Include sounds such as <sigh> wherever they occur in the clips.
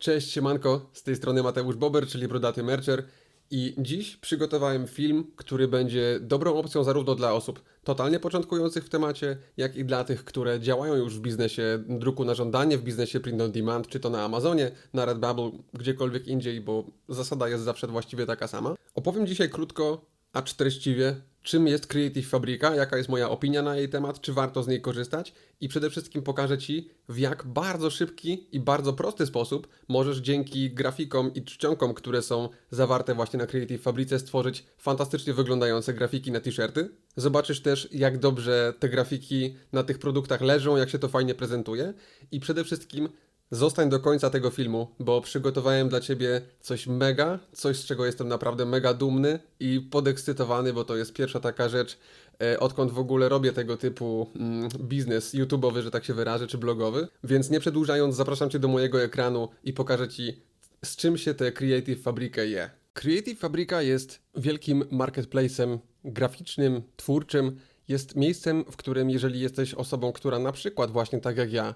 Cześć, siemanko, z tej strony Mateusz Bober, czyli Brodaty Mercher i dziś przygotowałem film, który będzie dobrą opcją zarówno dla osób totalnie początkujących w temacie, jak i dla tych, które działają już w biznesie druku na żądanie, w biznesie print on demand, czy to na Amazonie, na Redbubble, gdziekolwiek indziej, bo zasada jest zawsze właściwie taka sama. Opowiem dzisiaj krótko, acz treściwie, czym jest Creative Fabrika, jaka jest moja opinia na jej temat, czy warto z niej korzystać i przede wszystkim pokażę Ci, w jak bardzo szybki i bardzo prosty sposób możesz dzięki grafikom i czcionkom, które są zawarte właśnie na Creative Fabrice, stworzyć fantastycznie wyglądające grafiki na t-shirty. Zobaczysz też, jak dobrze te grafiki na tych produktach leżą, jak się to fajnie prezentuje i przede wszystkim Zostań do końca tego filmu, bo przygotowałem dla Ciebie coś mega, coś z czego jestem naprawdę mega dumny i podekscytowany, bo to jest pierwsza taka rzecz, e, odkąd w ogóle robię tego typu mm, biznes YouTube'owy, że tak się wyrażę, czy blogowy. Więc nie przedłużając, zapraszam Cię do mojego ekranu i pokażę Ci, z czym się te Creative Fabrikę je. Creative Fabrika jest wielkim marketplacem graficznym, twórczym. Jest miejscem, w którym jeżeli jesteś osobą, która na przykład właśnie tak jak ja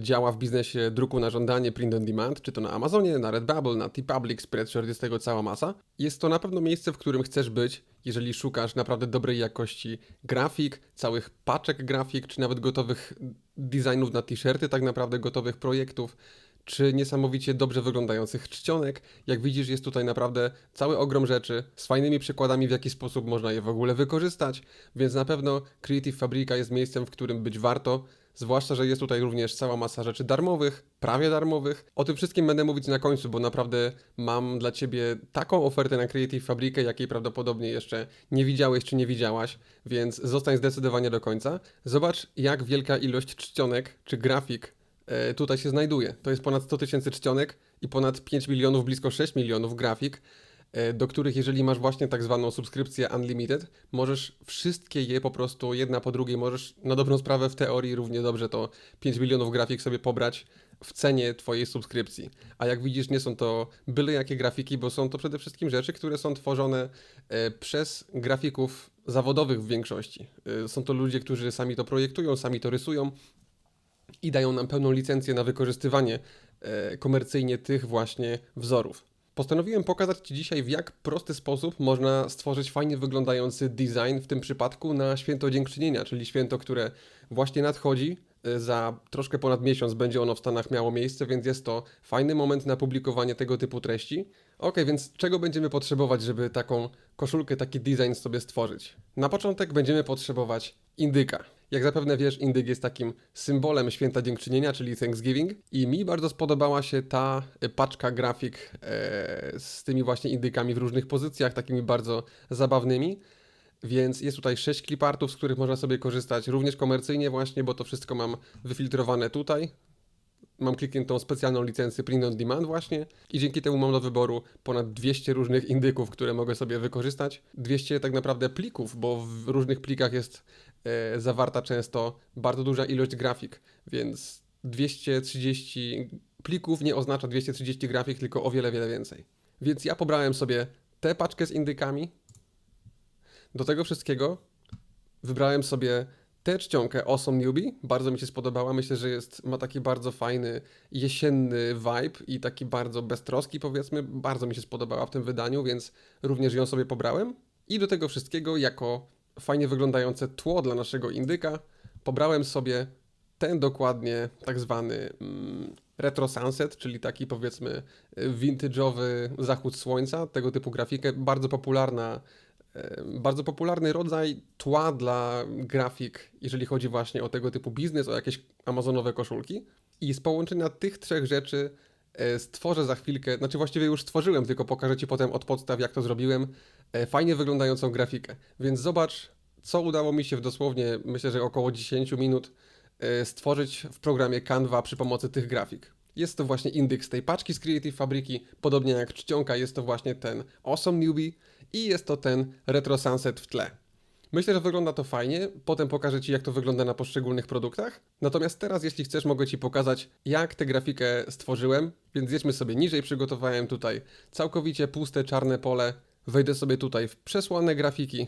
działa w biznesie druku na żądanie print on demand, czy to na Amazonie, na Redbubble, na TeePublic, Spreadshirt, jest tego cała masa. Jest to na pewno miejsce, w którym chcesz być, jeżeli szukasz naprawdę dobrej jakości grafik, całych paczek grafik, czy nawet gotowych designów na t-shirty, tak naprawdę gotowych projektów, czy niesamowicie dobrze wyglądających czcionek. Jak widzisz, jest tutaj naprawdę cały ogrom rzeczy z fajnymi przykładami, w jaki sposób można je w ogóle wykorzystać, więc na pewno Creative Fabrika jest miejscem, w którym być warto. Zwłaszcza, że jest tutaj również cała masa rzeczy darmowych, prawie darmowych. O tym wszystkim będę mówić na końcu, bo naprawdę mam dla Ciebie taką ofertę na Creative Fabrikę, jakiej prawdopodobnie jeszcze nie widziałeś czy nie widziałaś, więc zostań zdecydowanie do końca. Zobacz, jak wielka ilość czcionek czy grafik e, tutaj się znajduje. To jest ponad 100 tysięcy czcionek i ponad 5 milionów, blisko 6 milionów grafik. E, do których jeżeli masz właśnie tak zwaną subskrypcję Unlimited, możesz wszystkie je po prostu jedna po drugiej, możesz na dobrą sprawę w teorii równie dobrze to 5 milionów grafik sobie pobrać w cenie Twojej subskrypcji. A jak widzisz, nie są to byle jakie grafiki, bo są to przede wszystkim rzeczy, które są tworzone e, przez grafików zawodowych w większości. E, są to ludzie, którzy sami to projektują, sami to rysują i dają nam pełną licencję na wykorzystywanie komercyjnie tych właśnie wzorów. Postanowiłem pokazać Ci dzisiaj, w jak prosty sposób można stworzyć fajnie wyglądający design, w tym przypadku na święto dziękczynienia, czyli święto, które właśnie nadchodzi. Y, za troszkę ponad miesiąc będzie ono w Stanach miało miejsce, więc jest to fajny moment na publikowanie tego typu treści. Ok, więc czego będziemy potrzebować, żeby taką koszulkę, taki design sobie stworzyć? Na początek będziemy potrzebować indyka. Jak zapewne wiesz, indyk jest takim symbolem święta dziękczynienia, czyli Thanksgiving. I mi bardzo spodobała się ta paczka grafik e, z tymi właśnie indykami w różnych pozycjach, takimi bardzo zabawnymi. Więc jest tutaj 6 klipartów, z których można sobie korzystać również komercyjnie właśnie, bo to wszystko mam wyfiltrowane tutaj mam klikniętą specjalną licencję Print on Demand właśnie i dzięki temu mam do wyboru ponad 200 różnych indyków, które mogę sobie wykorzystać. 200 tak naprawdę plików, bo w różnych plikach jest e, zawarta często bardzo duża ilość grafik, więc 230 plików nie oznacza 230 grafik, tylko o wiele, wiele więcej. Więc ja pobrałem sobie tę paczkę z indykami. Do tego wszystkiego wybrałem sobie Tę czcionkę Awesome Newbie bardzo mi się spodobała. Myślę, że jest, ma taki bardzo fajny jesienny vibe i taki bardzo beztroski powiedzmy. Bardzo mi się spodobała w tym wydaniu, więc również ją sobie pobrałem. I do tego wszystkiego jako fajnie wyglądające tło dla naszego indyka pobrałem sobie ten dokładnie tak zwany mm, retro sunset, czyli taki powiedzmy vintage'owy zachód słońca, tego typu grafikę, bardzo popularna bardzo popularny rodzaj tła dla grafik, jeżeli chodzi właśnie o tego typu biznes, o jakieś amazonowe koszulki. I z połączenia tych trzech rzeczy e, stworzę za chwilkę, znaczy właściwie już stworzyłem, tylko pokażę Ci potem od podstaw, jak to zrobiłem, e, fajnie wyglądającą grafikę. Więc zobacz, co udało mi się w dosłownie, myślę, że około 10 minut e, stworzyć w programie Canva przy pomocy tych grafik. Jest to właśnie indeks tej paczki z Creative Fabriki, podobnie jak czcionka jest to właśnie ten Awesome Newbie, i jest to ten Retro Sunset w tle. Myślę, że wygląda to fajnie, potem pokażę Ci jak to wygląda na poszczególnych produktach. Natomiast teraz jeśli chcesz mogę Ci pokazać jak tę grafikę stworzyłem, więc jedźmy sobie niżej, przygotowałem tutaj całkowicie puste czarne pole, wejdę sobie tutaj w przesłane grafiki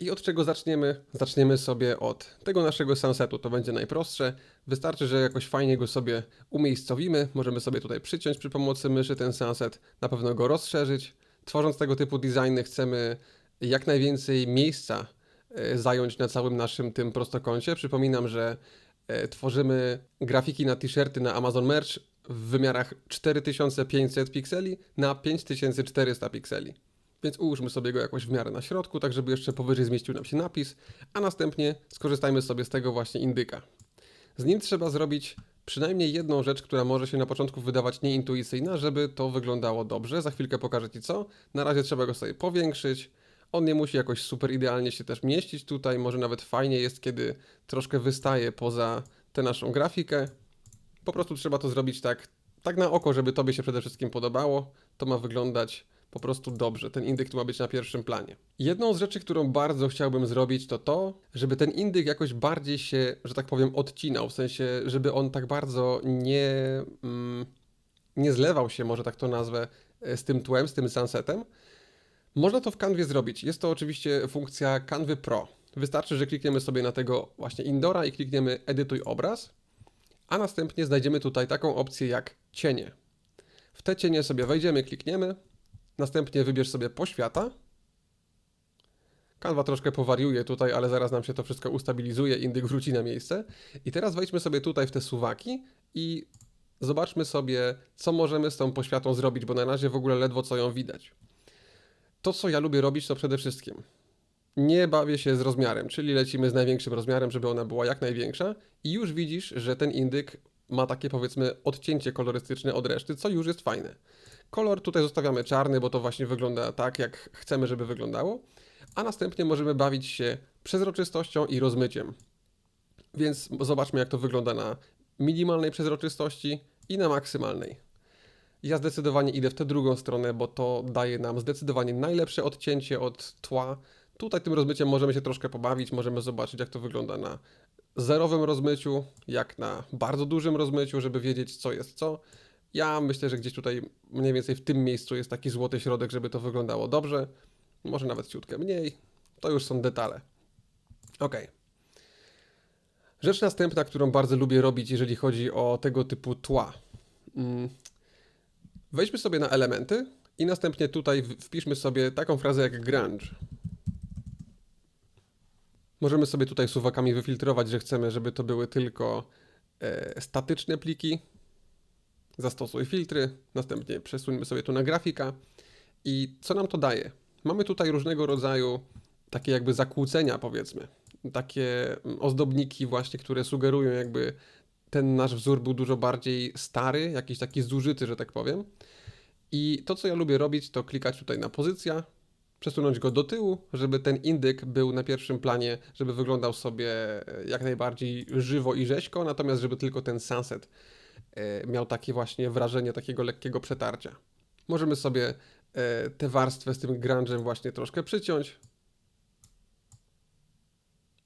I od czego zaczniemy? Zaczniemy sobie od tego naszego sunsetu. To będzie najprostsze. Wystarczy, że jakoś fajnie go sobie umiejscowimy. Możemy sobie tutaj przyciąć przy pomocy myszy ten sunset, na pewno go rozszerzyć. Tworząc tego typu designy chcemy jak najwięcej miejsca e, zająć na całym naszym tym prostokącie. Przypominam, że e, tworzymy grafiki na t-shirty na Amazon Merch w wymiarach 4500 pikseli na 5400 pikseli. Więc ułóżmy sobie go jakoś w miarę na środku, tak żeby jeszcze powyżej zmieścił nam się napis, a następnie skorzystajmy sobie z tego właśnie indyka. Z nim trzeba zrobić przynajmniej jedną rzecz, która może się na początku wydawać nieintuicyjna, żeby to wyglądało dobrze. Za chwilkę pokażę Ci co. Na razie trzeba go sobie powiększyć. On nie musi jakoś super idealnie się też mieścić tutaj, może nawet fajnie jest, kiedy troszkę wystaje poza tę naszą grafikę. Po prostu trzeba to zrobić tak, tak na oko, żeby Tobie się przede wszystkim podobało. To ma wyglądać po prostu dobrze. Ten indyk tu ma być na pierwszym planie. Jedną z rzeczy, którą bardzo chciałbym zrobić, to to, żeby ten indyk jakoś bardziej się, że tak powiem, odcinał. W sensie, żeby on tak bardzo nie, mm, nie zlewał się, może tak to nazwę, e, z tym tłem, z tym sunsetem. Można to w Canwie zrobić. Jest to oczywiście funkcja Canvy Pro. Wystarczy, że klikniemy sobie na tego właśnie Indora i klikniemy Edytuj obraz, a następnie znajdziemy tutaj taką opcję jak cienie. W te cienie sobie wejdziemy, klikniemy, następnie wybierz sobie poświata. Canva troszkę powariuje tutaj, ale zaraz nam się to wszystko ustabilizuje, indyk wróci na miejsce. I teraz wejdźmy sobie tutaj w te suwaki i zobaczmy sobie, co możemy z tą poświatą zrobić, bo na razie w ogóle ledwo co ją widać. To, co ja lubię robić, to przede wszystkim nie bawię się z rozmiarem, czyli lecimy z największym rozmiarem, żeby ona była jak największa i już widzisz, że ten indyk ma takie powiedzmy odcięcie kolorystyczne od reszty, co już jest fajne. Kolor tutaj zostawiamy czarny, bo to właśnie wygląda tak, jak chcemy, żeby wyglądało, a następnie możemy bawić się przezroczystością i rozmyciem. Więc zobaczmy, jak to wygląda na minimalnej przezroczystości i na maksymalnej. Ja zdecydowanie idę w tę drugą stronę, bo to daje nam zdecydowanie najlepsze odcięcie od tła. Tutaj tym rozmyciem możemy się troszkę pobawić, możemy zobaczyć, jak to wygląda na zerowym rozmyciu, jak na bardzo dużym rozmyciu, żeby wiedzieć, co jest co. Ja myślę, że gdzieś tutaj mniej więcej w tym miejscu jest taki złoty środek, żeby to wyglądało dobrze. Może nawet ciutkę mniej. To już są detale. Ok. Rzecz następna, którą bardzo lubię robić, jeżeli chodzi o tego typu tła. Mm, Wejdźmy sobie na elementy i następnie tutaj wpiszmy sobie taką frazę jak grunge. Możemy sobie tutaj suwakami wyfiltrować, że chcemy, żeby to były tylko e, statyczne pliki. Zastosuj filtry, następnie przesuńmy sobie tu na grafika. I co nam to daje? Mamy tutaj różnego rodzaju takie jakby zakłócenia, powiedzmy. Takie mm, ozdobniki właśnie, które sugerują jakby ten nasz wzór był dużo bardziej stary, jakiś taki zużyty, że tak powiem. I to, co ja lubię robić, to klikać tutaj na pozycja, przesunąć go do tyłu, żeby ten indyk był na pierwszym planie, żeby wyglądał sobie e, jak najbardziej żywo i rzeźko, natomiast żeby tylko ten sunset miał takie właśnie wrażenie takiego lekkiego przetarcia. Możemy sobie e, tę warstwę z tym grunge'em właśnie troszkę przyciąć.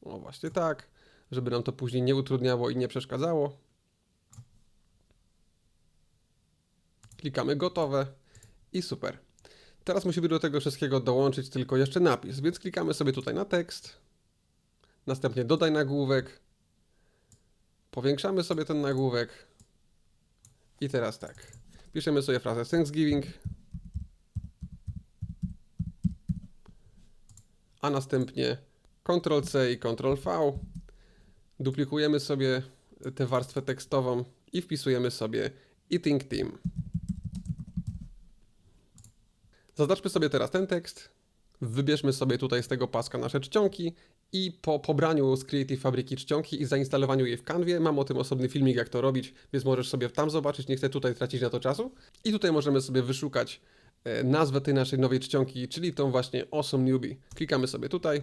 O, właśnie tak żeby nam to później nie utrudniało i nie przeszkadzało. Klikamy gotowe i super. Teraz musimy do tego wszystkiego dołączyć tylko jeszcze napis, więc klikamy sobie tutaj na tekst, następnie dodaj nagłówek, powiększamy sobie ten nagłówek i teraz tak, piszemy sobie frazę Thanksgiving, a następnie Ctrl-C i Ctrl-V duplikujemy sobie tę warstwę tekstową i wpisujemy sobie Eating Team. Zaznaczmy sobie teraz ten tekst, wybierzmy sobie tutaj z tego paska nasze czcionki i po pobraniu z Creative Fabryki czcionki i zainstalowaniu jej w Canwie, mam o tym osobny filmik jak to robić, więc możesz sobie tam zobaczyć, nie chcę tutaj tracić na to czasu. I tutaj możemy sobie wyszukać e, nazwę tej naszej nowej czcionki, czyli tą właśnie Awesome Newbie. Klikamy sobie tutaj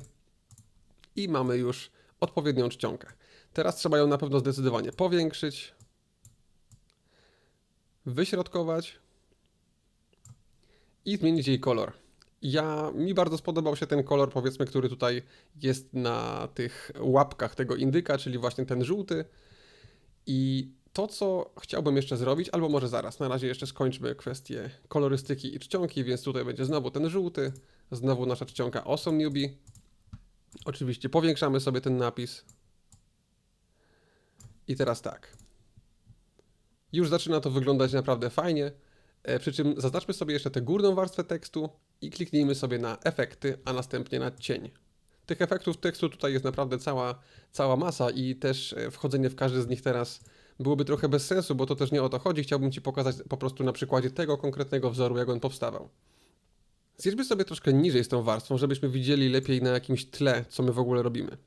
i mamy już odpowiednią czcionkę. Teraz trzeba ją na pewno zdecydowanie powiększyć, wyśrodkować i zmienić jej kolor. Ja, mi bardzo spodobał się ten kolor, powiedzmy, który tutaj jest na tych łapkach tego indyka, czyli właśnie ten żółty. I to, co chciałbym jeszcze zrobić, albo może zaraz, na razie jeszcze skończmy kwestię kolorystyki i czcionki, więc tutaj będzie znowu ten żółty, znowu nasza czcionka Awesome Newbie. Oczywiście powiększamy sobie ten napis. I teraz tak. Już zaczyna to wyglądać naprawdę fajnie. E, Przy czym zaznaczmy sobie jeszcze tę górną warstwę tekstu i kliknijmy sobie na efekty, a następnie na cień. Tych efektów tekstu tutaj jest naprawdę cała, cała masa i też e, wchodzenie w każdy z nich teraz byłoby trochę bez sensu, bo to też nie o to chodzi. Chciałbym Ci pokazać po prostu na przykładzie tego konkretnego wzoru, jak on powstawał. Zjedźmy sobie troszkę niżej z tą warstwą, żebyśmy widzieli lepiej na jakimś tle, co my w ogóle robimy.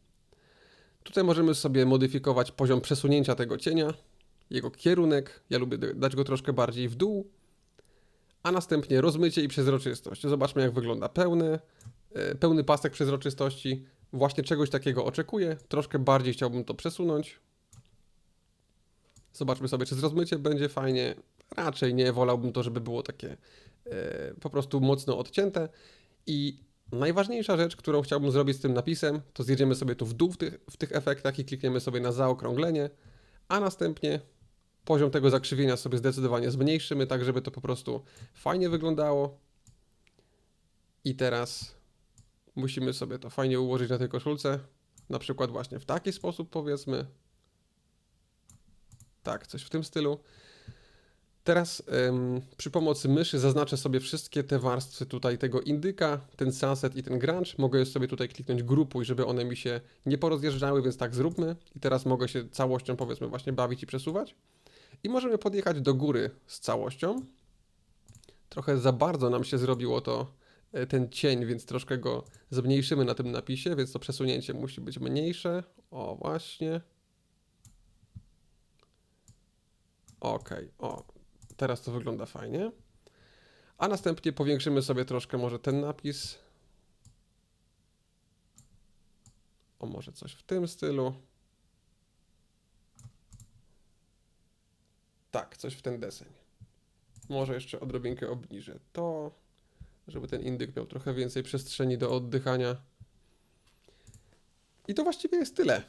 Tutaj możemy sobie modyfikować poziom przesunięcia tego cienia, jego kierunek. Ja lubię dać go troszkę bardziej w dół, a następnie rozmycie i przezroczystość. Zobaczmy, jak wygląda pełny, e, pełny pasek przezroczystości. Właśnie czegoś takiego oczekuję. Troszkę bardziej chciałbym to przesunąć. Zobaczmy sobie, czy z rozmyciem będzie fajnie. Raczej nie, wolałbym to, żeby było takie e, po prostu mocno odcięte. I najważniejsza rzecz, którą chciałbym zrobić z tym napisem, to zjedziemy sobie tu w dół w tych, w tych efektach i klikniemy sobie na zaokrąglenie, a następnie poziom tego zakrzywienia sobie zdecydowanie zmniejszymy, tak żeby to po prostu fajnie wyglądało. I teraz musimy sobie to fajnie ułożyć na tej koszulce, na przykład właśnie w taki sposób powiedzmy. Tak, coś w tym stylu. Teraz ym, przy pomocy myszy zaznaczę sobie wszystkie te warstwy tutaj tego indyka, ten sunset i ten grunge. Mogę sobie tutaj kliknąć grupuj, żeby one mi się nie porozjeżdżały, więc tak zróbmy. I teraz mogę się całością powiedzmy właśnie bawić i przesuwać. I możemy podjechać do góry z całością. Trochę za bardzo nam się zrobiło to, e, ten cień, więc troszkę go zmniejszymy na tym napisie, więc to przesunięcie musi być mniejsze. O, właśnie. Ok, o, teraz to wygląda fajnie. A następnie powiększymy sobie troszkę może ten napis. O, może coś w tym stylu. Tak, coś w ten deseń. Może jeszcze odrobinkę obniżę to, żeby ten indyk miał trochę więcej przestrzeni do oddychania. I to właściwie jest tyle.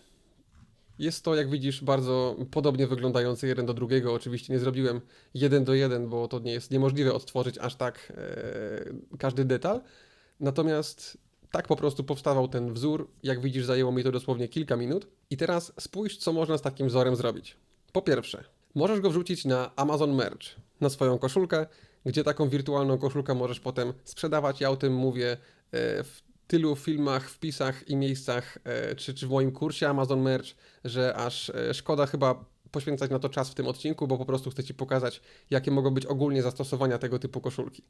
Jest to, jak widzisz, bardzo podobnie wyglądający jeden do drugiego. Oczywiście nie zrobiłem jeden do jeden, bo to nie jest niemożliwe odtworzyć aż tak e, każdy detal. Natomiast tak po prostu powstawał ten wzór. Jak widzisz, zajęło mi to dosłownie kilka minut. I teraz spójrz, co można z takim wzorem zrobić. Po pierwsze, możesz go wrzucić na Amazon Merch, na swoją koszulkę, gdzie taką wirtualną koszulkę możesz potem sprzedawać. Ja o tym mówię e, w tylu filmach, wpisach i miejscach, e, czy, czy w moim kursie Amazon Merch, że aż e, szkoda chyba poświęcać na to czas w tym odcinku, bo po prostu chcę Ci pokazać, jakie mogą być ogólnie zastosowania tego typu koszulki.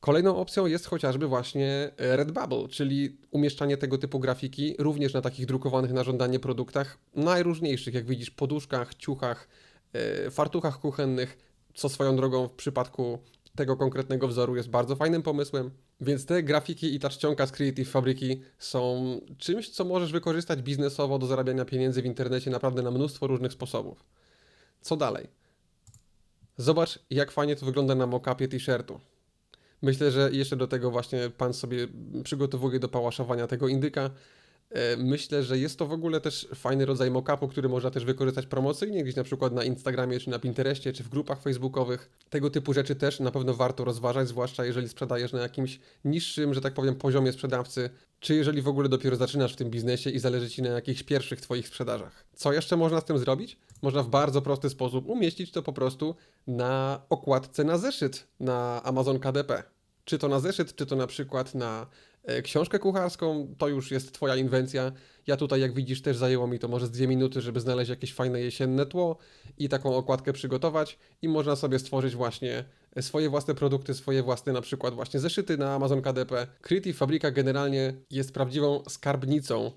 Kolejną opcją jest chociażby właśnie Redbubble, czyli umieszczanie tego typu grafiki również na takich drukowanych na żądanie produktach najróżniejszych, jak widzisz, poduszkach, ciuchach, e, fartuchach kuchennych, co swoją drogą w przypadku tego konkretnego wzoru jest bardzo fajnym pomysłem. Więc te grafiki i ta czcionka z Creative Fabryki są czymś, co możesz wykorzystać biznesowo do zarabiania pieniędzy w internecie naprawdę na mnóstwo różnych sposobów. Co dalej? Zobacz, jak fajnie to wygląda na mockupie t-shirtu. Myślę, że jeszcze do tego właśnie pan sobie przygotowuje do pałaszowania tego indyka. E, myślę, że jest to w ogóle też fajny rodzaj mockupu, który można też wykorzystać promocyjnie, gdzieś na przykład na Instagramie, czy na Pinterestie, czy w grupach facebookowych. Tego typu rzeczy też na pewno warto rozważać, zwłaszcza jeżeli sprzedajesz na jakimś niższym, że tak powiem, poziomie sprzedawcy, czy jeżeli w ogóle dopiero zaczynasz w tym biznesie i zależy Ci na jakichś pierwszych Twoich sprzedażach. Co jeszcze można z tym zrobić? Można w bardzo prosty sposób umieścić to po prostu na okładce na zeszyt na Amazon KDP. Czy to na zeszyt, czy to na przykład na książkę kucharską, to już jest Twoja inwencja. Ja tutaj, jak widzisz, też zajęło mi to może z dwie minuty, żeby znaleźć jakieś fajne jesienne tło i taką okładkę przygotować i można sobie stworzyć właśnie e, swoje własne produkty, swoje własne na przykład właśnie zeszyty na Amazon KDP. Creative Fabrika generalnie jest prawdziwą skarbnicą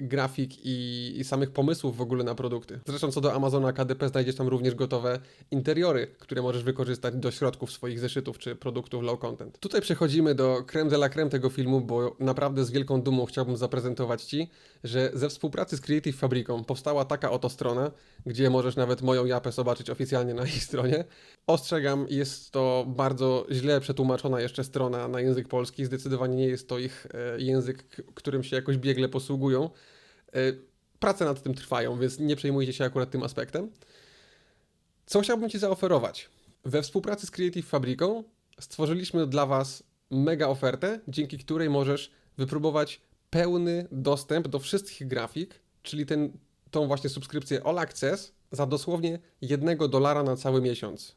grafik i, i, samych pomysłów w ogóle na produkty. Zresztą co do Amazona KDP znajdziesz tam również gotowe interiory, które możesz wykorzystać do środków swoich zeszytów czy produktów low content. Tutaj przechodzimy do creme de la creme tego filmu, bo naprawdę z wielką dumą chciałbym zaprezentować Ci, że ze współpracy z Creative Fabriką powstała taka oto strona, gdzie możesz nawet moją japę zobaczyć oficjalnie na ich stronie. Ostrzegam, jest to bardzo źle przetłumaczona jeszcze strona na język polski. Zdecydowanie nie jest to ich e, język, którym się jakoś biegle posługują. E, prace nad tym trwają, więc nie przejmujcie się akurat tym aspektem. Co chciałbym Ci zaoferować? We współpracy z Creative Fabriką stworzyliśmy dla Was mega ofertę, dzięki której możesz wypróbować pełny dostęp do wszystkich grafik, czyli ten, tą właśnie subskrypcję All Access za dosłownie jednego dolara na cały miesiąc.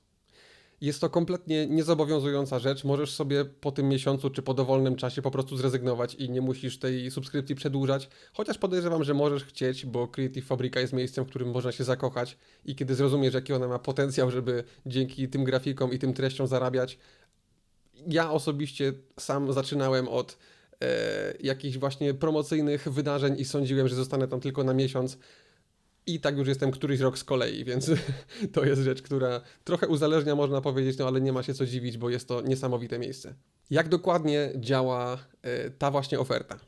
Jest to kompletnie niezobowiązująca rzecz. Możesz sobie po tym miesiącu czy po dowolnym czasie po prostu zrezygnować i nie musisz tej subskrypcji przedłużać. Chociaż podejrzewam, że możesz chcieć, bo Creative Fabrica jest miejscem, w którym można się zakochać i kiedy zrozumiesz, jaki ona ma potencjał, żeby dzięki tym grafikom i tym treściom zarabiać. Ja osobiście sam zaczynałem od e, jakichś właśnie promocyjnych wydarzeń i sądziłem, że zostanę tam tylko na miesiąc. I tak już jestem któryś rok z kolei, więc <laughs> to jest rzecz, która trochę uzależnia, można powiedzieć, no ale nie ma się co dziwić, bo jest to niesamowite miejsce. Jak dokładnie działa e, ta właśnie oferta?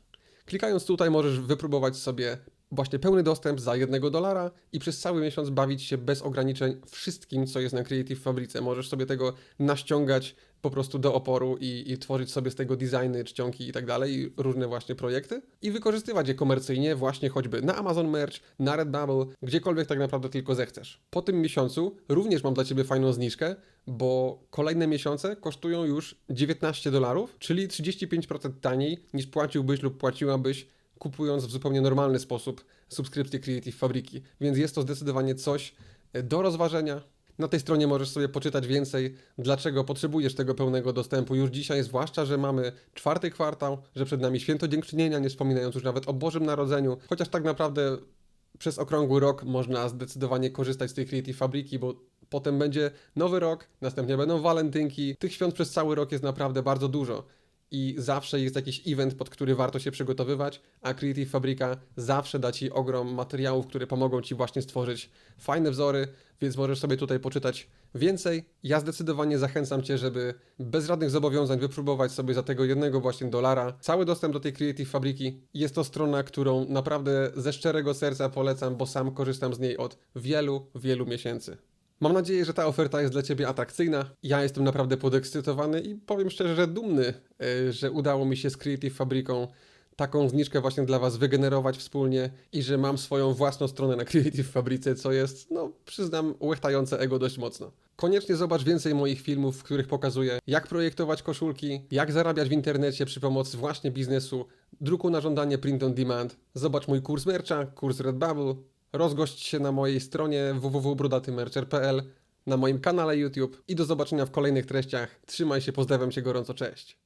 Klikając tutaj możesz wypróbować sobie właśnie pełny dostęp za jednego dolara i przez cały miesiąc bawić się bez ograniczeń wszystkim, co jest na Creative Fabrice. Możesz sobie tego naściągać po prostu do oporu i, i tworzyć sobie z tego designy, czcionki i tak dalej, i różne właśnie projekty i wykorzystywać je komercyjnie właśnie choćby na Amazon Merch, na Redbubble, gdziekolwiek tak naprawdę tylko zechcesz. Po tym miesiącu również mam dla Ciebie fajną zniżkę, bo kolejne miesiące kosztują już 19 dolarów, czyli 35% taniej niż płaciłbyś lub płaciłabyś kupując w zupełnie normalny sposób subskrypcję Creative Fabriki. Więc jest to zdecydowanie coś do rozważenia. Na tej stronie możesz sobie poczytać więcej, dlaczego potrzebujesz tego pełnego dostępu. Już dzisiaj, zwłaszcza, że mamy czwarty kwartał, że przed nami święto dziękczynienia, nie wspominając już nawet o Bożym Narodzeniu, chociaż tak naprawdę przez okrągły rok można zdecydowanie korzystać z tej Creative Fabriki, bo potem będzie nowy rok, następnie będą walentynki. Tych świąt przez cały rok jest naprawdę bardzo dużo i zawsze jest jakiś event, pod który warto się przygotowywać, a Creative Fabrika zawsze da Ci ogrom materiałów, które pomogą Ci właśnie stworzyć fajne wzory, więc możesz sobie tutaj poczytać więcej. Ja zdecydowanie zachęcam Cię, żeby bez żadnych zobowiązań wypróbować sobie za tego jednego właśnie dolara cały dostęp do tej Creative Fabriki. Jest to strona, którą naprawdę ze szczerego serca polecam, bo sam korzystam z niej od wielu, wielu miesięcy. Mam nadzieję, że ta oferta jest dla Ciebie atrakcyjna. Ja jestem naprawdę podekscytowany i powiem szczerze, że dumny, e, że udało mi się z Creative Fabriką taką zniżkę właśnie dla Was wygenerować wspólnie i że mam swoją własną stronę na Creative Fabrice, co jest, no przyznam, łechtające ego dość mocno. Koniecznie zobacz więcej moich filmów, w których pokazuję, jak projektować koszulki, jak zarabiać w internecie przy pomocy właśnie biznesu, druku na żądanie print on demand. Zobacz mój kurs mercha, kurs Redbubble, Rozgość się na mojej stronie www.brudatymercher.pl, na moim kanale YouTube i do zobaczenia w kolejnych treściach. Trzymaj się, pozdrawiam cię gorąco, cześć.